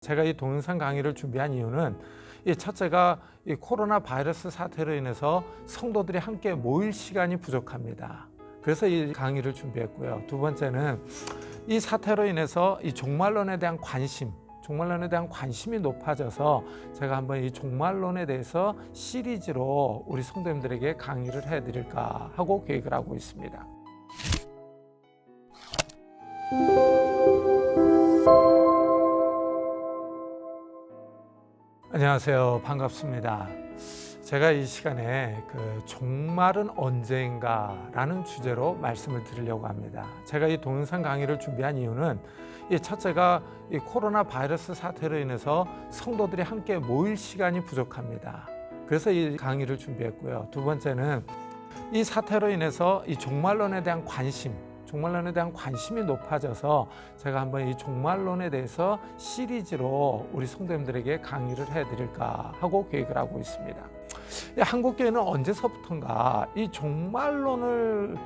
제가 이 동영상 강의를 준비한 이유는 이 첫째가 이 코로나 바이러스 사태로 인해서 성도들이 함께 모일 시간이 부족합니다. 그래서 이 강의를 준비했고요. 두 번째는 이 사태로 인해서 이 종말론에 대한 관심, 종말론에 대한 관심이 높아져서 제가 한번 이 종말론에 대해서 시리즈로 우리 성도님들에게 강의를 해드릴까 하고 계획을 하고 있습니다. 안녕하세요. 반갑습니다. 제가 이 시간에 그 종말은 언제인가라는 주제로 말씀을 드리려고 합니다. 제가 이 동영상 강의를 준비한 이유는 이 첫째가 이 코로나 바이러스 사태로 인해서 성도들이 함께 모일 시간이 부족합니다. 그래서 이 강의를 준비했고요. 두 번째는 이 사태로 인해서 이 종말론에 대한 관심, 종말론에 대한 관심이 높아져서 제가 한번 이 종말론에 대해서 시리즈로 우리 성도님들에게 강의를 해드릴까 하고 계획을 하고 있습니다. 이 한국 교회는 언제서부턴가 이 종말론을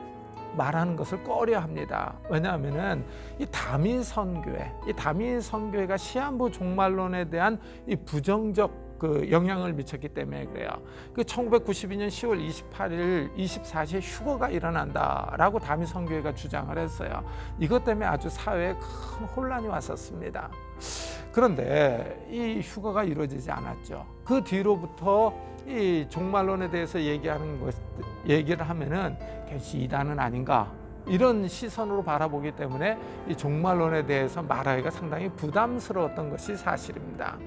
말하는 것을 꺼려 합니다. 왜냐하면은 이 다민 선교회, 이 다민 선교회가 시한부 종말론에 대한 이 부정적 그 영향을 미쳤기 때문에 그래요. 그 1992년 10월 28일 24시에 휴거가 일어난다라고 다미 선교회가 주장을 했어요. 이것 때문에 아주 사회에 큰 혼란이 왔었습니다. 그런데 이 휴거가 이루어지지 않았죠. 그 뒤로부터 이 종말론에 대해서 얘기하는 것 얘기를 하면은 결시 이단은 아닌가 이런 시선으로 바라보기 때문에 이 종말론에 대해서 말하기가 상당히 부담스러웠던 것이 사실입니다.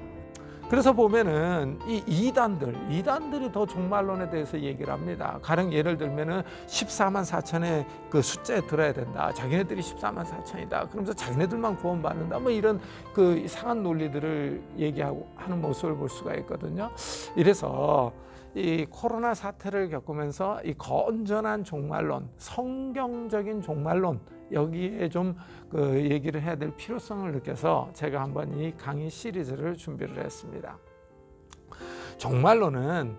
그래서 보면은 이 이단들, 이단들이 더 종말론에 대해서 얘기를 합니다. 가령 예를 들면은 14만 4천의 그 숫자에 들어야 된다. 자기네들이 14만 4천이다. 그러면서 자기네들만 구원받는다. 뭐 이런 그 이상한 논리들을 얘기하고 하는 모습을 볼 수가 있거든요. 이래서 이 코로나 사태를 겪으면서 이 건전한 종말론, 성경적인 종말론 여기에 좀 그 얘기를 해야 될 필요성을 느껴서 제가 한번 이 강의 시리즈를 준비를 했습니다. 종말론은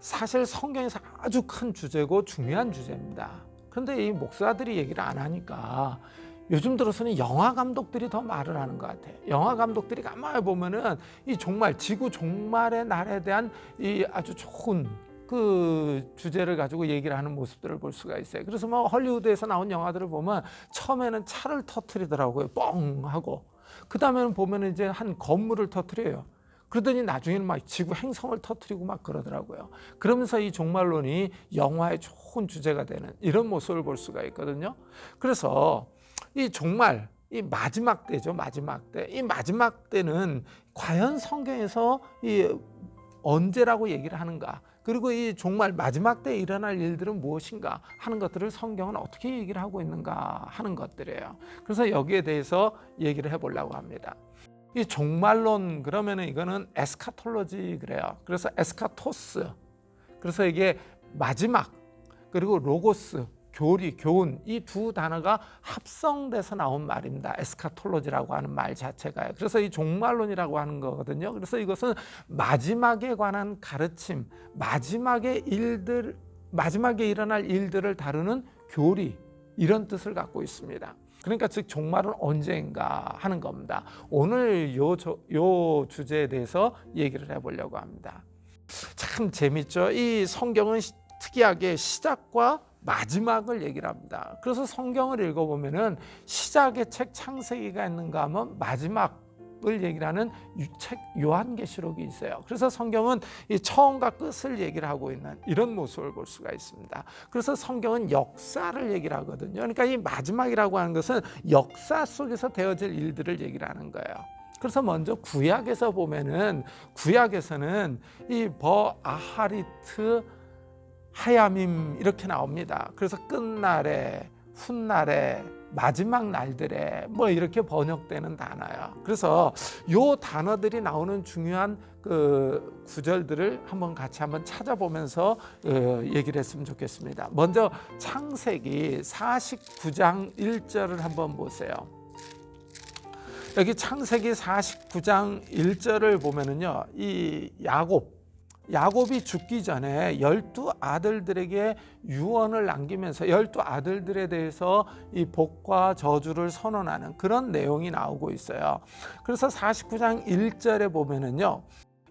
사실 성경에서 아주 큰 주제고 중요한 주제입니다. 그런데 이 목사들이 얘기를 안 하니까 요즘 들어서는 영화 감독들이 더 말을 하는 것 같아요. 영화 감독들이 가만히 보면은 이 종말, 지구 종말의 날에 대한 이 아주 좋은 그 주제를 가지고 얘기를 하는 모습들을 볼 수가 있어요. 그래서 뭐 헐리우드에서 나온 영화들을 보면 처음에는 차를 터트리더라고요. 뻥 하고. 그 다음에는 보면 이제 한 건물을 터트려요. 그러더니 나중에는 막 지구 행성을 터트리고 막 그러더라고요. 그러면서 이 종말론이 영화의 좋은 주제가 되는 이런 모습을 볼 수가 있거든요. 그래서 이 종말, 이 마지막 때죠. 마지막 때. 이 마지막 때는 과연 성경에서 이 언제라고 얘기를 하는가? 그리고 이 종말 마지막 때 일어날 일들은 무엇인가 하는 것들을 성경은 어떻게 얘기를 하고 있는가 하는 것들이에요. 그래서 여기에 대해서 얘기를 해보려고 합니다. 이 종말론 그러면은 이거는 에스카톨로지 그래요. 그래서 에스카토스. 그래서 이게 마지막 그리고 로고스 교리, 교훈 이 두 단어가 합성돼서 나온 말입니다. 에스카톨로지라고 하는 말 자체가요. 그래서 이 종말론이라고 하는 거거든요. 그래서 이것은 마지막에 관한 가르침, 마지막의 일들, 마지막에 일어날 일들을 다루는 교리 이런 뜻을 갖고 있습니다. 그러니까 즉 종말은 언제인가 하는 겁니다. 오늘 요, 저- 요 주제에 대해서 얘기를 해보려고 합니다. 참 재밌죠. 이 성경은 시- 특이하게 시작과 마지막을 얘기를 합니다. 그래서 성경을 읽어보면은 시작의 책 창세기가 있는가 하면 마지막 을 얘기를 하는 유- 책 요한계시록이 있어요. 그래서 성경은 이 처음과 끝을 얘기를 하고 있는 이런 모습을 볼 수가 있습니다. 그래서 성경은 역사를 얘기를 하거든요. 그러니까 이 마지막이라고 하는 것은 역사 속에서 되어질 일들을 얘기를 하는 거예요. 그래서 먼저 구약에서 보면은 구약에서는 이 버 아하리트 하야밈 이렇게 나옵니다. 그래서 끝날에 훗날에 마지막 날들에 뭐 이렇게 번역되는 단어예요. 그래서 요 단어들이 나오는 중요한 그 구절들을 한번 같이 한번 찾아보면서 어, 얘기를 했으면 좋겠습니다. 먼저 창세기 49장 1절을 한번 보세요. 여기 창세기 49장 1절을 보면은요. 이 야곱 야곱이 죽기 전에 열두 아들들에게 유언을 남기면서 열두 아들들에 대해서 이 복과 저주를 선언하는 그런 내용이 나오고 있어요. 그래서 49장 1절에 보면은요.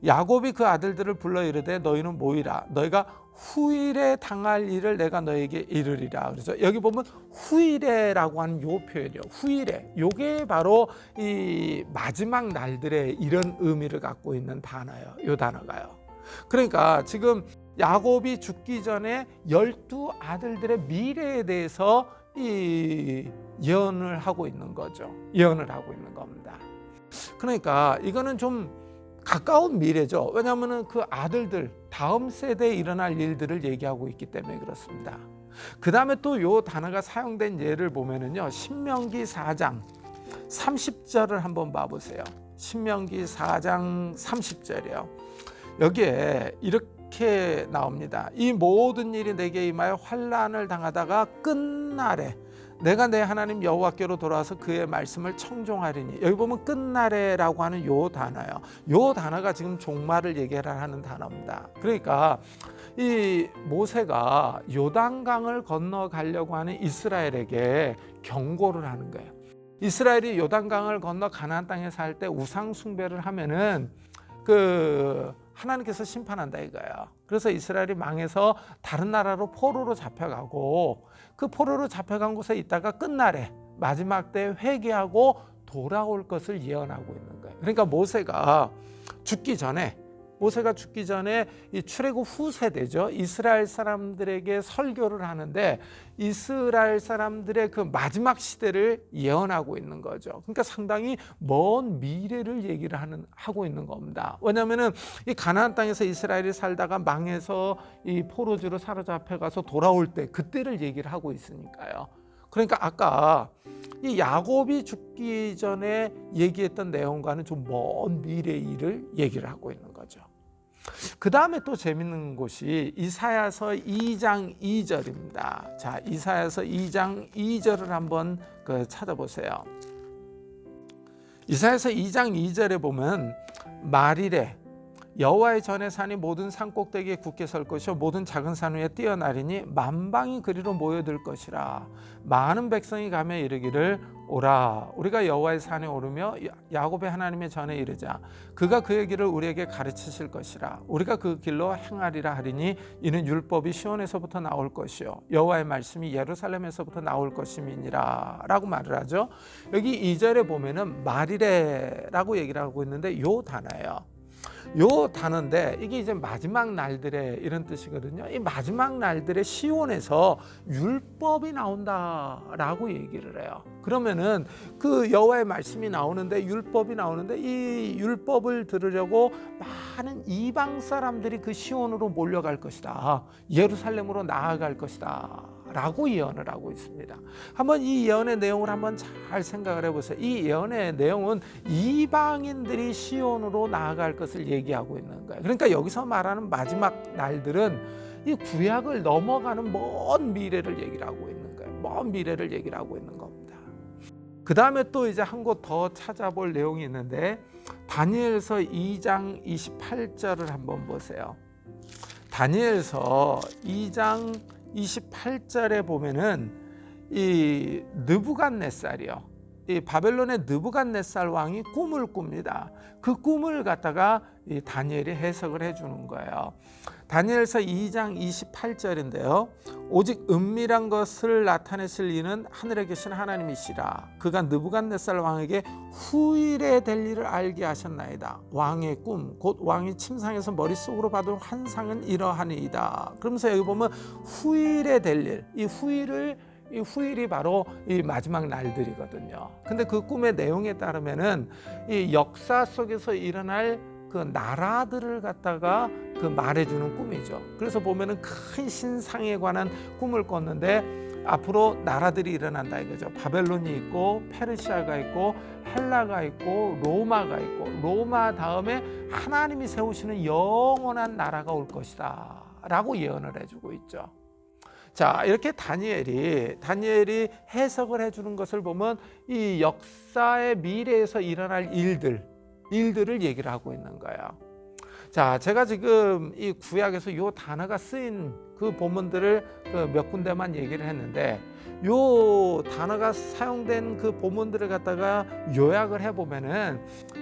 야곱이 그 아들들을 불러 이르되 너희는 모이라. 너희가 후일에 당할 일을 내가 너에게 이르리라. 그래서 여기 보면 후일에라고 하는 요 표현이요. 후일에. 요게 바로 이 마지막 날들의 이런 의미를 갖고 있는 단어예요. 요 단어가요 그러니까 지금 야곱이 죽기 전에 열두 아들들의 미래에 대해서 이 예언을 하고 있는 거죠 예언을 하고 있는 겁니다 그러니까 이거는 좀 가까운 미래죠. 왜냐하면 그 아들들 다음 세대에 일어날 일들을 얘기하고 있기 때문에 그렇습니다. 그 다음에 또 요 단어가 사용된 예를 보면은요. 신명기 4장 30절을 한번 봐보세요. 신명기 4장 30절이요. 여기에 이렇게 나옵니다. 이 모든 일이 내게 임하여 환란을 당하다가 끝날에 내가 내 하나님 여호와께로 돌아와서 그의 말씀을 청종하리니 여기 보면 끝날에라고 하는 요 단어요. 요 단어가 지금 종말을 얘기하는 단어입니다. 그러니까 이 모세가 요단강을 건너가려고 하는 이스라엘에게 경고를 하는 거예요. 이스라엘이 요단강을 건너 가나안 땅에 살 때 우상 숭배를 하면은 그 하나님께서 심판한다 이거예요. 그래서 이스라엘이 망해서 다른 나라로 포로로 잡혀가고 그 포로로 잡혀간 곳에 있다가 끝날에 마지막 때 회개하고 돌아올 것을 예언하고 있는 거예요. 그러니까 모세가 죽기 전에 모세가 죽기 전에 이 출애굽 후 세대죠. 이스라엘 사람들에게 설교를 하는데 이스라엘 사람들의 그 마지막 시대를 예언하고 있는 거죠. 그러니까 상당히 먼 미래를 얘기를 하는 하고 있는 겁니다. 왜냐하면은 이 가나안 땅에서 이스라엘이 살다가 망해서 이 포로지로 사로잡혀 가서 돌아올 때 그때를 얘기를 하고 있으니까요. 그러니까 아까 이 야곱이 죽기 전에 얘기했던 내용과는 좀 먼 미래 일을 얘기를 하고 있는 거죠. 그 다음에 또 재밌는 곳이 이사야서 2장 2절입니다. 자, 이사야서 2장 2절을 한번 그 찾아보세요. 이사야서 2장 2절에 보면 말이래 여호와의 전에 산이 모든 산 꼭대기에 굳게 설 것이요 모든 작은 산 위에 뛰어나리니 만방이 그리로 모여들 것이라. 많은 백성이 가며 이르기를 오라. 우리가 여호와의 산에 오르며 야곱의 하나님의 전에 이르자. 그가 그의 길을 우리에게 가르치실 것이라. 우리가 그 길로 행하리라 하리니 이는 율법이 시온에서부터 나올 것이요 여호와의 말씀이 예루살렘에서부터 나올 것임이니라라고 말을 하죠. 여기 이절에 보면은 말이래라고 얘기를 하고 있는데 요 단어예요 요 단어인데 이게 이제 마지막 날들의 이런 뜻이거든요. 이 마지막 날들의 시온에서 율법이 나온다라고 얘기를 해요. 그러면은 그 여호와의 말씀이 나오는데 율법이 나오는데 이 율법을 들으려고 많은 이방 사람들이 그 시온으로 몰려갈 것이다. 예루살렘으로 나아갈 것이다. 라고 예언을 하고 있습니다. 한번 이 예언의 내용을 한번 잘 생각을 해보세요. 이 예언의 내용은 이방인들이 시온으로 나아갈 것을 얘기하고 있는 거예요. 그러니까 여기서 말하는 마지막 날들은 이 구약을 넘어가는 먼 미래를 얘기를 하고 있는 거예요. 먼 미래를 얘기를 하고 있는 겁니다. 그 다음에 또 이제 한 곳 더 찾아볼 내용이 있는데 다니엘서 2장 28절을 한번 보세요. 다니엘서 2장 28절에 보면은 이 느부갓네살이요. 이 바벨론의 느부갓네살 왕이 꿈을 꿉니다. 그 꿈을 갖다가 이 다니엘이 해석을 해주는 거예요. 다니엘서 2장 28절인데요. 오직 은밀한 것을 나타내실 이는 하늘에 계신 하나님이시라. 그가 느부갓네살 왕에게 후일에 될 일을 알게 하셨나이다. 왕의 꿈, 곧 왕이 침상에서 머릿속으로 받은 환상은 이러하니이다. 그러면서 여기 보면 후일에 될 일, 이 후일을 이 후일이 바로 이 마지막 날들이거든요. 근데 그 꿈의 내용에 따르면은 이 역사 속에서 일어날 그 나라들을 갖다가 그 말해주는 꿈이죠. 그래서 보면은 큰 신상에 관한 꿈을 꿨는데 앞으로 나라들이 일어난다 이거죠. 바벨론이 있고 페르시아가 있고 헬라가 있고 로마가 있고 로마 다음에 하나님이 세우시는 영원한 나라가 올 것이다 라고 예언을 해주고 있죠. 자, 이렇게 다니엘이 다니엘이 해석을 해 주는 것을 보면 이 역사의 미래에서 일어날 일들, 일들을 얘기를 하고 있는 거예요. 자, 제가 지금 이 구약에서 이 단어가 쓰인 그 본문들을 그 몇 군데만 얘기를 했는데 요 단어가 사용된 그 본문들을 갖다가 요약을 해보면은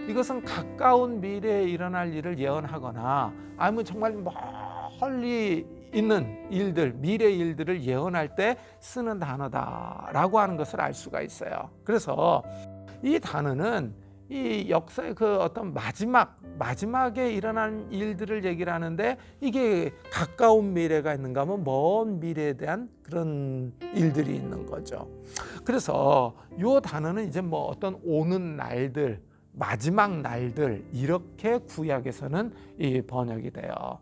이것은 가까운 미래에 일어날 일을 예언하거나 아니면 정말 멀리 있는 일들, 미래 일들을 예언할 때 쓰는 단어다라고 하는 것을 알 수가 있어요. 그래서 이 단어는 이 역사의 그 어떤 마지막 마지막에 일어난 일들을 얘기를 하는데 이게 가까운 미래가 있는가 하면 먼 미래에 대한 그런 일들이 있는 거죠. 그래서 요 단어는 이제 뭐 어떤 오는 날들 마지막 날들 이렇게 구약에서는 이 번역이 돼요.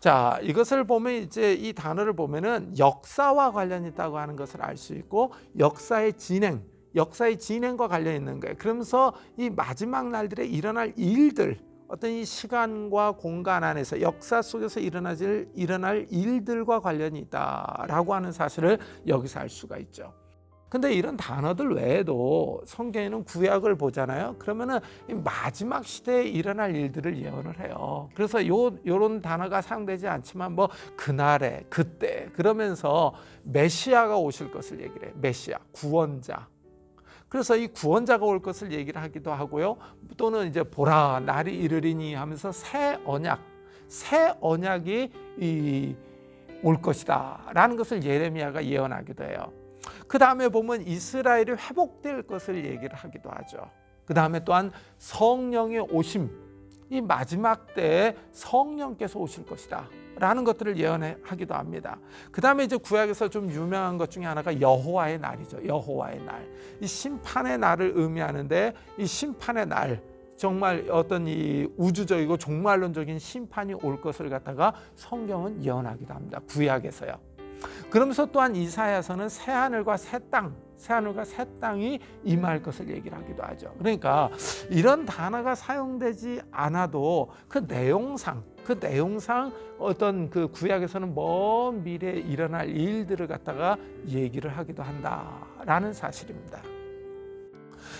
자, 이것을 보면 이제 이 단어를 보면은 역사와 관련이 있다고 하는 것을 알 수 있고 역사의 진행, 역사의 진행과 관련 있는 거예요. 그러면서 이 마지막 날들에 일어날 일들, 어떤 이 시간과 공간 안에서 역사 속에서 일어나질 일어날 일들과 관련이 있다라고 하는 사실을 여기서 알 수가 있죠. 근데 이런 단어들 외에도 성경에는 구약을 보잖아요. 그러면은 이 마지막 시대에 일어날 일들을 예언을 해요. 그래서 요 요런 단어가 사용되지 않지만 뭐 그날에 그때 그러면서 메시아가 오실 것을 얘기를 해요. 메시아 구원자. 그래서 이 구원자가 올 것을 얘기를 하기도 하고요. 또는 이제 보라 날이 이르리니 하면서 새 언약, 새 언약이 이 올 것이다라는 것을 예레미야가 예언하기도 해요. 그 다음에 보면 이스라엘이 회복될 것을 얘기를 하기도 하죠. 그 다음에 또한 성령의 오심, 이 마지막 때에 성령께서 오실 것이다. 라는 것들을 예언하기도 합니다. 그 다음에 이제 구약에서 좀 유명한 것 중에 하나가 여호와의 날이죠. 여호와의 날. 이 심판의 날을 의미하는데 이 심판의 날, 정말 어떤 이 우주적이고 종말론적인 심판이 올 것을 갖다가 성경은 예언하기도 합니다. 구약에서요. 그러면서 또한 이사야서는 새 하늘과 새 땅, 새 하늘과 새 땅이 임할 것을 얘기를 하기도 하죠. 그러니까 이런 단어가 사용되지 않아도 그 내용상 그 내용상 어떤 그 구약에서는 먼 미래에 일어날 일들을 갖다가 얘기를 하기도 한다라는 사실입니다.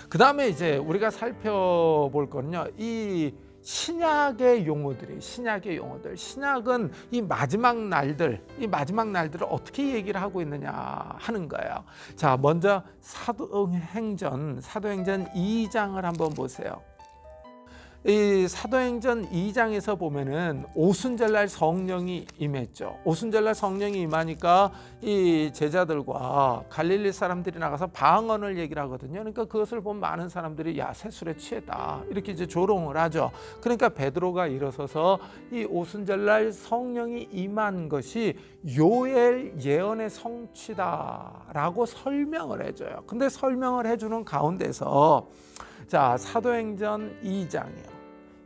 그 다음에 이제 우리가 살펴볼 거는요, 이 신약의 용어들이 신약의 용어들 신약은 이 마지막 날들 이 마지막 날들을 어떻게 얘기를 하고 있느냐 하는 거예요. 자 먼저 사도행전 사도행전 2장을 한번 보세요. 이 사도행전 2장에서 보면은 오순절날 성령이 임했죠. 오순절날 성령이 임하니까 이 제자들과 갈릴리 사람들이 나가서 방언을 얘기를 하거든요. 그러니까 그것을 본 많은 사람들이 야 새술에 취했다 이렇게 이제 조롱을 하죠. 그러니까 베드로가 일어서서 이 오순절날 성령이 임한 것이 요엘 예언의 성취다라고 설명을 해줘요. 근데 설명을 해주는 가운데서 자 사도행전 2장이요.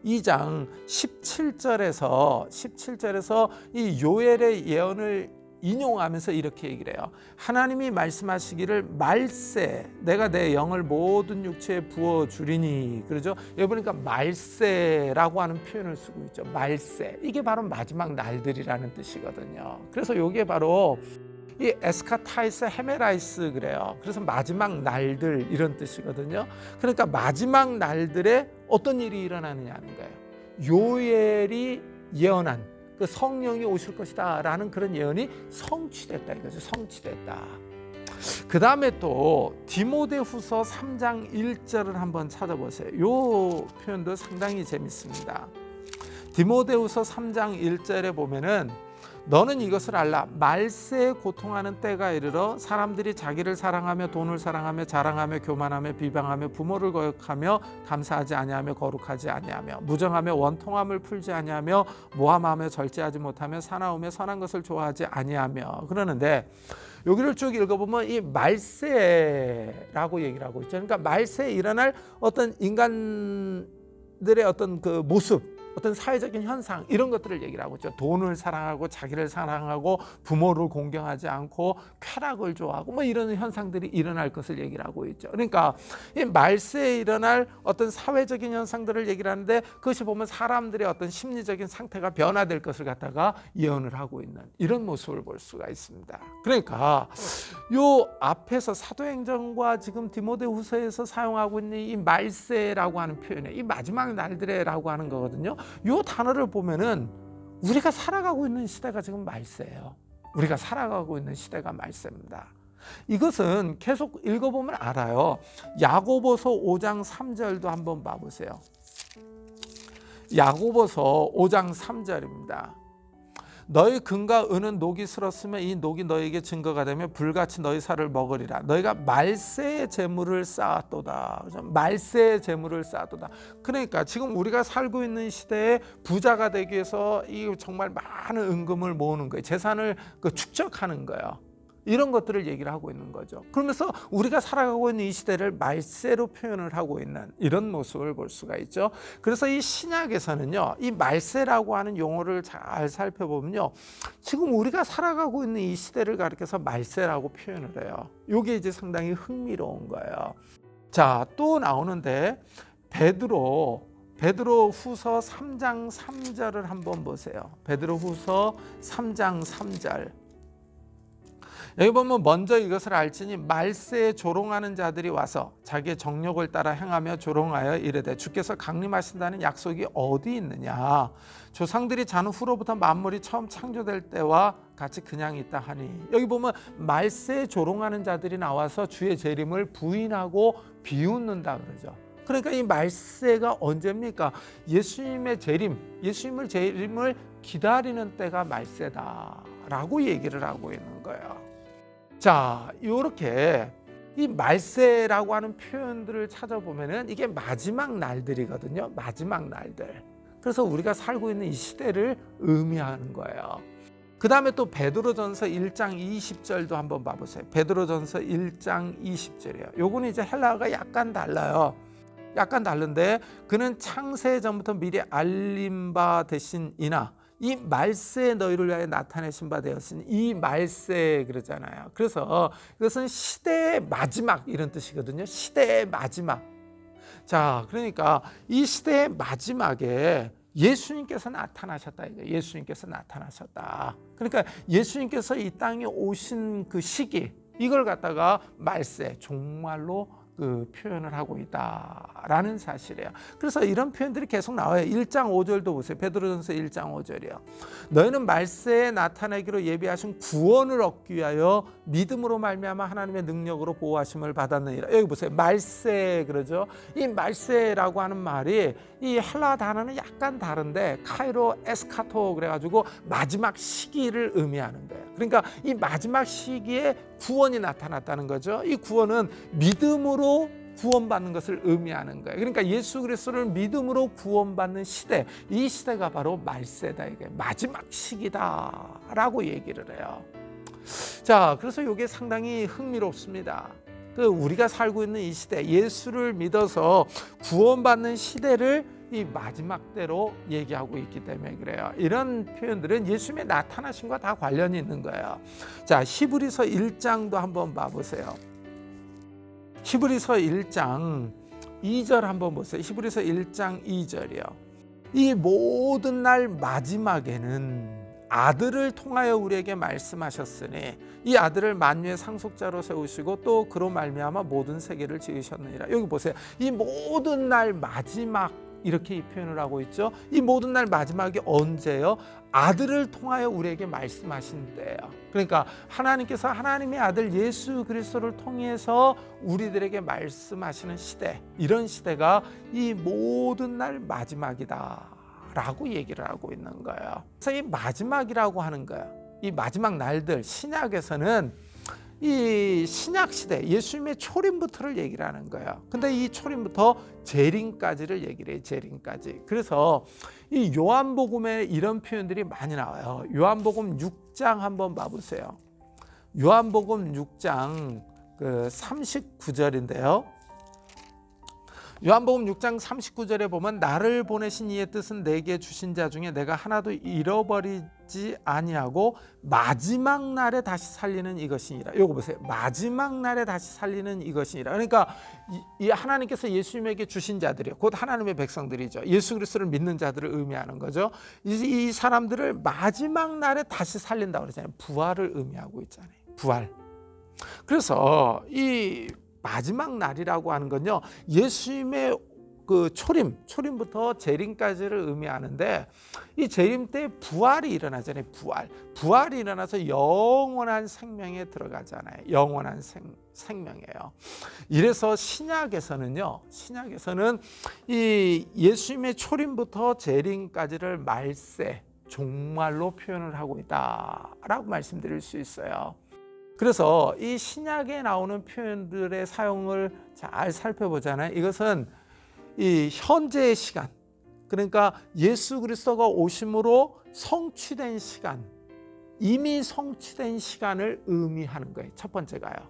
2장 17절에서 17절에서 이 요엘의 예언을 인용하면서 이렇게 얘기를 해요. 하나님이 말씀하시기를 말세 내가 내 영을 모든 육체에 부어 주리니 그러죠. 여기 보니까 말세라고 하는 표현을 쓰고 있죠. 말세 이게 바로 마지막 날들이라는 뜻이거든요. 그래서 이게 바로 이 에스카타이스 헤메라이스 그래요. 그래서 마지막 날들 이런 뜻이거든요. 그러니까 마지막 날들에 어떤 일이 일어나느냐는 거예요. 요엘이 예언한 그 성령이 오실 것이다 라는 그런 예언이 성취됐다 이거죠. 성취됐다. 그 다음에 또 디모데후서 3장 1절을 한번 찾아보세요. 요 표현도 상당히 재밌습니다. 디모데후서 3장 1절에 보면은 너는 이것을 알라 말세에 고통하는 때가 이르러 사람들이 자기를 사랑하며 돈을 사랑하며 자랑하며 교만하며 비방하며 부모를 거역하며 감사하지 아니하며 거룩하지 아니하며 무정하며 원통함을 풀지 아니하며 모함하며 절제하지 못하며 사나우며 선한 것을 좋아하지 아니하며 그러는데 여기를 쭉 읽어보면 이 말세라고 얘기를 하고 있죠. 그러니까 말세에 일어날 어떤 인간들의 어떤 그 모습 어떤 사회적인 현상 이런 것들을 얘기를 하고 있죠. 돈을 사랑하고 자기를 사랑하고 부모를 공경하지 않고 쾌락을 좋아하고 뭐 이런 현상들이 일어날 것을 얘기를 하고 있죠. 그러니까 이 말세에 일어날 어떤 사회적인 현상들을 얘기를 하는데 그것이 보면 사람들의 어떤 심리적인 상태가 변화될 것을 갖다가 예언을 하고 있는 이런 모습을 볼 수가 있습니다. 그러니까 요 앞에서 사도행전과 지금 디모데후서에서 사용하고 있는 이 말세라고 하는 표현에 이 마지막 날들에라고 하는 거거든요. 요 단어를 보면은 우리가 살아가고 있는 시대가 지금 말세예요. 우리가 살아가고 있는 시대가 말세입니다. 이것은 계속 읽어보면 알아요. 야고보서 5장 3절도 한번 봐보세요. 야고보서 5장 3절입니다. 너희 금과 은은 녹이 슬었으면 이 녹이 너에게 증거가 되며 불같이 너희 살을 먹으리라. 너희가 말세의 재물을 쌓았도다. 그죠? 말세의 재물을 쌓았도다. 그러니까 지금 우리가 살고 있는 시대에 부자가 되기 위해서 이 정말 많은 은금을 모으는 거예요. 재산을 그 축적하는 거예요. 이런 것들을 얘기를 하고 있는 거죠. 그러면서 우리가 살아가고 있는 이 시대를 말세로 표현을 하고 있는 이런 모습을 볼 수가 있죠. 그래서 이 신약에서는요, 이 말세라고 하는 용어를 잘 살펴보면요, 지금 우리가 살아가고 있는 이 시대를 가리켜서 말세라고 표현을 해요. 이게 이제 상당히 흥미로운 거예요. 자, 또 나오는데 베드로 베드로 후서 3장 3절을 한번 보세요. 베드로 후서 3장 3절. 여기 보면 먼저 이것을 알지니 말세에 조롱하는 자들이 와서 자기의 정욕을 따라 행하며 조롱하여 이르되 주께서 강림하신다는 약속이 어디 있느냐 조상들이 자는 후로부터 만물이 처음 창조될 때와 같이 그냥 있다 하니 여기 보면 말세에 조롱하는 자들이 나와서 주의 재림을 부인하고 비웃는다 그러죠. 그러니까 이 말세가 언제입니까? 예수님의 재림, 예수님을 재림을 기다리는 때가 말세다라고 얘기를 하고 있는 거예요. 자, 이렇게 이 말세라고 하는 표현들을 찾아보면은 이게 마지막 날들이거든요. 마지막 날들. 그래서 우리가 살고 있는 이 시대를 의미하는 거예요. 그 다음에 또 베드로전서 1장 20절도 한번 봐보세요. 베드로전서 1장 20절이에요. 요거는 이제 헬라어가 약간 달라요. 약간 다른데 그는 창세 전부터 미리 알림 바 되신 이나 이 말세 너희를 위하여 나타내신 바 되었으니 이 말세 그러잖아요. 그래서 이것은 시대의 마지막 이런 뜻이거든요. 시대의 마지막. 자, 그러니까 이 시대의 마지막에 예수님께서 나타나셨다 예수님께서 나타나셨다. 그러니까 예수님께서 이 땅에 오신 그 시기 이걸 갖다가 말세 종말로 그 표현을 하고 있다라는 사실이에요. 그래서 이런 표현들이 계속 나와요. 1장 5절도 보세요. 베드로전서 1장 5절이요. 너희는 말세에 나타내기로 예비하신 구원을 얻기 위하여 믿음으로 말미암아 하나님의 능력으로 보호하심을 받았느니라. 여기 보세요. 말세 그러죠. 이 말세라고 하는 말이 이 헬라 단어는 약간 다른데 카이로 에스카토 그래가지고 마지막 시기를 의미하는 거예요. 그러니까 이 마지막 시기에 구원이 나타났다는 거죠. 이 구원은 믿음으로 구원받는 것을 의미하는 거예요. 그러니까 예수 그리스도를 믿음으로 구원받는 시대, 이 시대가 바로 말세다 이게 마지막 시기다라고 얘기를 해요. 자, 그래서 이게 상당히 흥미롭습니다. 그 우리가 살고 있는 이 시대, 예수를 믿어서 구원받는 시대를 이 마지막 때로 얘기하고 있기 때문에 그래요. 이런 표현들은 예수님의 나타나심과 다 관련이 있는 거예요. 자, 히브리서 1장도 한번 봐 보세요. 히브리서 1장 2절 한번 보세요. 히브리서 1장 2절이요. 이 모든 날 마지막에는 아들을 통하여 우리에게 말씀하셨으니 이 아들을 만유의 상속자로 세우시고 또 그로 말미암아 모든 세계를 지으셨느니라. 여기 보세요. 이 모든 날 마지막 이렇게 이 표현을 하고 있죠. 이 모든 날 마지막이 언제요? 아들을 통하여 우리에게 말씀하신 때예요. 그러니까 하나님께서 하나님의 아들 예수 그리스도를 통해서 우리들에게 말씀하시는 시대, 이런 시대가 이 모든 날 마지막이다. 라고 얘기를 하고 있는 거예요. 그래서 이 마지막이라고 하는 거예요. 이 마지막 날들 신약에서는 이 신약 시대 예수님의 초림부터를 얘기를 하는 거예요. 근데 이 초림부터 재림까지를 얘기를 해요. 재림까지. 그래서 이 요한복음에 이런 표현들이 많이 나와요. 요한복음 6장 한번 봐 보세요. 요한복음 6장 그 39절인데요. 요한복음 6장 39절에 보면 나를 보내신 이의 뜻은 내게 주신 자 중에 내가 하나도 잃어버리지 아니하고 마지막 날에 다시 살리는 이것이니라. 요거 보세요. 마지막 날에 다시 살리는 이것이니라. 그러니까 이, 이 하나님께서 예수님에게 주신 자들이요. 곧 하나님의 백성들이죠. 예수 그리스도를 믿는 자들을 의미하는 거죠. 이, 이 사람들을 마지막 날에 다시 살린다고 그러잖아요. 부활을 의미하고 있잖아요. 부활. 그래서 이 마지막 날이라고 하는 건요. 예수님의 그 초림, 초림부터 재림까지를 의미하는데 이 재림 때 부활이 일어나잖아요. 부활. 부활이 일어나서 영원한 생명에 들어가잖아요. 영원한 생, 생명이에요. 이래서 신약에서는요. 신약에서는 이 예수님의 초림부터 재림까지를 말세, 종말로 표현을 하고 있다라고 말씀드릴 수 있어요. 그래서 이 신약에 나오는 표현들의 사용을 잘 살펴보잖아요. 이것은 이 현재의 시간, 그러니까 예수 그리스도가 오심으로 성취된 시간, 이미 성취된 시간을 의미하는 거예요. 첫 번째가요.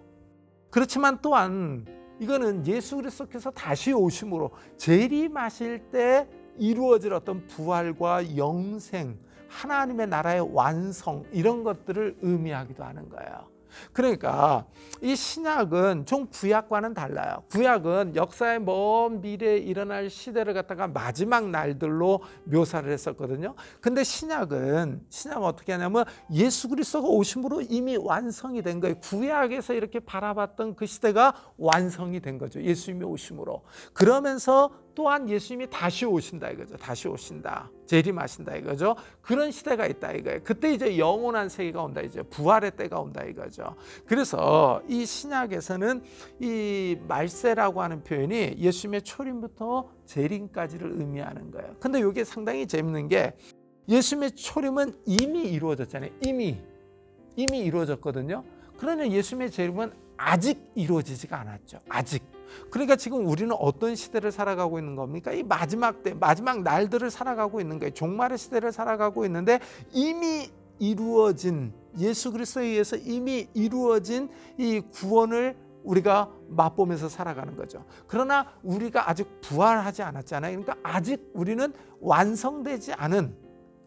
그렇지만 또한 이거는 예수 그리스도께서 다시 오심으로 재림하실 때 이루어질 어떤 부활과 영생, 하나님의 나라의 완성 이런 것들을 의미하기도 하는 거예요. 그러니까 이 신약은 좀 구약과는 달라요. 구약은 역사의 먼 미래에 일어날 시대를 갖다가 마지막 날들로 묘사를 했었거든요. 근데 신약은 신약은 어떻게 하냐면 예수 그리스도가 오심으로 이미 완성이 된 거예요. 구약에서 이렇게 바라봤던 그 시대가 완성이 된 거죠. 예수님이 오심으로. 그러면서 또한 예수님이 다시 오신다 이거죠. 다시 오신다. 재림하신다 이거죠. 그런 시대가 있다 이거예요. 그때 이제 영원한 세계가 온다 이제 부활의 때가 온다 이거죠. 그래서 이 신약에서는 이 말세라고 하는 표현이 예수님의 초림부터 재림까지를 의미하는 거예요. 근데 이게 상당히 재밌는 게 예수님의 초림은 이미 이루어졌잖아요. 이미 이미 이루어졌거든요. 그러나 예수님의 재림은 아직 이루어지지가 않았죠. 아직. 그러니까 지금 우리는 어떤 시대를 살아가고 있는 겁니까? 이 마지막 때, 마지막 날들을 살아가고 있는 거예요. 종말의 시대를 살아가고 있는데 이미 이루어진 예수 그리스도에 의해서 이미 이루어진 이 구원을 우리가 맛보면서 살아가는 거죠. 그러나 우리가 아직 부활하지 않았잖아요. 그러니까 아직 우리는 완성되지 않은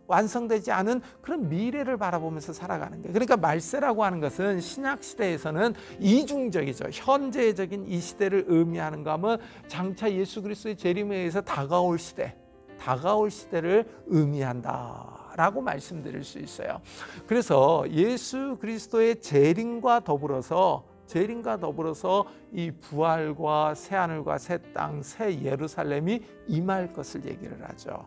완성되지 않은 그런 미래를 바라보면서 살아가는 거예요. 그러니까 말세라고 하는 것은 신약 시대에서는 이중적이죠. 현재적인 이 시대를 의미하는가 하면 장차 예수 그리스도의 재림에 의해서 다가올 시대, 다가올 시대를 의미한다. 라고 말씀드릴 수 있어요. 그래서 예수 그리스도의 재림과 더불어서 재림과 더불어서 이 부활과 새 하늘과 새 땅, 새 예루살렘이 임할 것을 얘기를 하죠.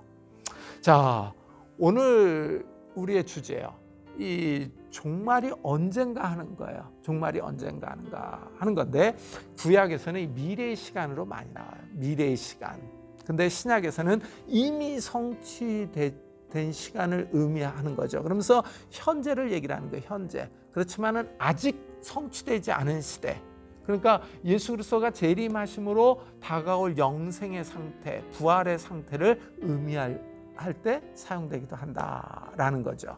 자, 오늘 우리의 주제요. 이 종말이 언젠가 하는 거예요. 종말이 언젠가 하는가 하는 건데 구약에서는 이 미래의 시간으로 많이 나와요. 미래의 시간. 근데 신약에서는 이미 성취된 시간을 의미하는 거죠. 그러면서 현재를 얘기를 하는 거예요. 현재. 그렇지만은 아직 성취되지 않은 시대. 그러니까 예수 그리스도가 재림하심으로 다가올 영생의 상태, 부활의 상태를 의미할 할 때 사용되기도 한다라는 거죠.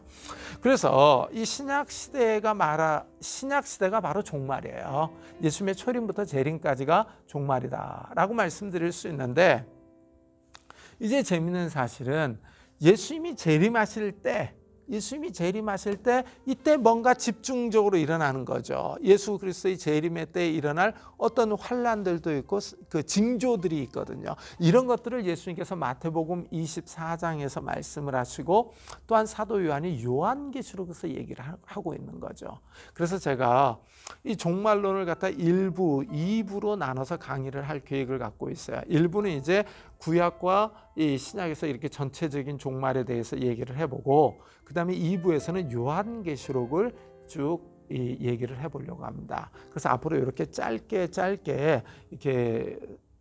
그래서 이 신약 시대가 말하 신약 시대가 바로 종말이에요. 예수님의 초림부터 재림까지가 종말이다라고 말씀드릴 수 있는데 이제 재밌는 사실은 예수님이 재림하실 때 예수님이 재림하실 때 이때 뭔가 집중적으로 일어나는 거죠. 예수 그리스도의 재림의 때 일어날 어떤 환란들도 있고 그 징조들이 있거든요. 이런 것들을 예수님께서 마태복음 24장에서 말씀을 하시고 또한 사도 요한이 요한계시록에서 얘기를 하고 있는 거죠. 그래서 제가 이 종말론을 갖다 일부, 2부로 나눠서 강의를 할 계획을 갖고 있어요. 일부는 이제 구약과 이 신약에서 이렇게 전체적인 종말에 대해서 얘기를 해보고 그 다음 에 2부에서는 요한계시록을 쭉이 얘기를 해보려고 합니다. 그래서 앞으로 이렇게 짧게 짧게 이렇게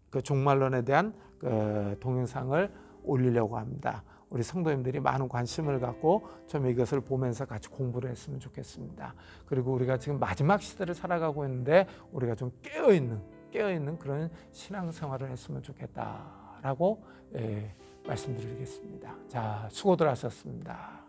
그 종말론에 대한 그 동영상을 올리려고 합니다. 우리 성도님들이 많은 관심을 갖고 좀 이것을 보면서 같이 공부를 했으면 좋겠습니다. 그리고 우리가 지금 마지막 시대를 살아가고 있는데 우리가 좀 깨어 있는 깨어 있는 그런 신앙 생활을 했으면 좋겠다라고 예, 말씀드리겠습니다. 자, 수고들 하셨습니다.